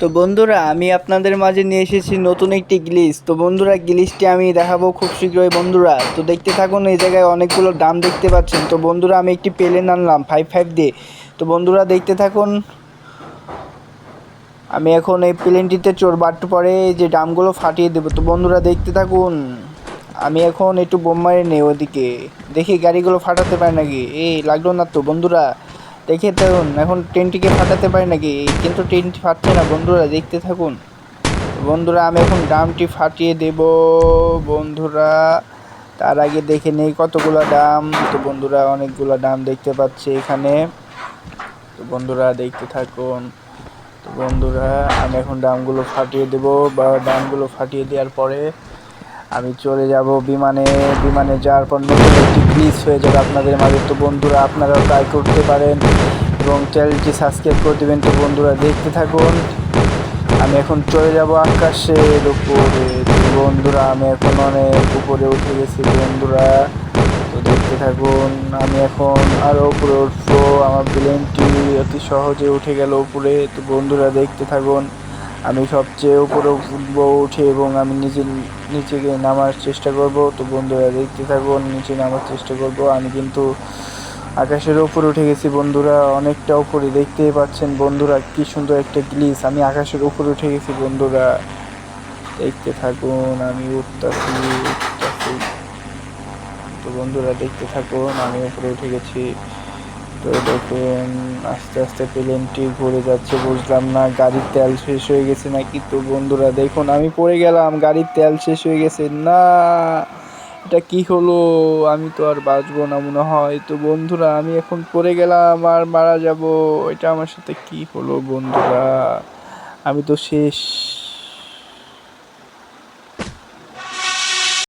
তো বন্ধুরা, আমি আপনাদের মাঝে নিয়ে এসেছি নতুন একটি গ্লিচ তো বন্ধুরা গ্লিচটি আমি দেখাবো খুব শীঘ্রই বন্ধুরা। তো দেখতে থাকুন, এই জায়গায় অনেকগুলো দাম দেখতে পাচ্ছেন। তো বন্ধুরা, আমি একটি প্লেন আনলাম ফাইভ ফাইভ দিয়ে। তো বন্ধুরা, দেখতে থাকুন। আমি এখন এই প্লেনটিতে চোর একটু পরে যে ডামগুলো ফাটিয়ে দেবো। তো বন্ধুরা, দেখতে থাকুন। আমি এখন একটু বোম মারি নেই ওদিকে। দেখি গাড়িগুলো ফাটাতে পারে নাকি? এই, লাগল না তো বন্ধুরা। দেখে থাকুন, এখন ট্রেনটিকে ফাটাতে পারে নাকি? কিন্তু ট্রেনটি ফাটছে না, বন্ধুরা, দেখতে থাকুন। বন্ধুরা, আমি এখন ডামটি ফাটিয়ে দেব, বন্ধুরা। তার আগে দেখে নেই কতগুলো ডাম তো বন্ধুরা, অনেকগুলো ডাম দেখতে পাচ্ছি এখানে। তো বন্ধুরা, দেখতে থাকুন। তো বন্ধুরা, আমি এখন ডামগুলো ফাটিয়ে দেব, বা ডামগুলো ফাটিয়ে দেওয়ার পরে আমি চলে যাব বিমানে বিমানে যাওয়ার পর নতুন একটি গ্লিচ হয়ে যাবে আপনাদের মাঝে। তো বন্ধুরা, আপনারাও ট্রাই করতে পারেন এবং চ্যানেলটি সাবস্ক্রাইব করে দেবেন। তো বন্ধুরা, দেখতে থাকুন। আমি এখন চলে যাব আকাশের উপরে। বন্ধুরা, আমি এখন অনেক উপরে উঠে গেছি বন্ধুরা। তো দেখতে থাকুন, আমি এখন আরও উপরে উঠবো। আমার প্লেনটি অতি সহজে উঠে গেল উপরে। তো বন্ধুরা, দেখতে থাকুন। আমি সবচেয়ে উপরে উঠবো, উঠে এবং আমি নিচে নিচে গিয়ে নামার চেষ্টা করব। তো বন্ধুরা, দেখতে থাকুন, নিচে নামার চেষ্টা করব। আমি কিন্তু আকাশের উপরে উঠে গেছি বন্ধুরা, অনেকটা উপরে দেখতেই পাচ্ছেন বন্ধুরা, কি সুন্দর একটা গ্লিস। আমি আকাশের উপরে উঠে গেছি বন্ধুরা। দেখতে থাকুন, আমি উঠতেছি উঠতেছি। তো বন্ধুরা, দেখতে থাকুন, আমি উপরে উঠে গেছি। তো দেখুন, আস্তে আস্তে প্লেনটি ঘুরে যাচ্ছে, বুঝলাম না, গাড়ির তেল শেষ হয়ে গেছে নাকি? তো বন্ধুরা, দেখুন, আমি পড়ে গেলাম, গাড়ির তেল শেষ হয়ে গেছে। না, এটা কি হলো? আমি তো আর বাঁচবো না মনে হয়। তো বন্ধুরা, আমি এখন পড়ে গেলাম আর মারা যাব। এটা আমার সাথে কি হলো বন্ধুরা? আমি তো শেষ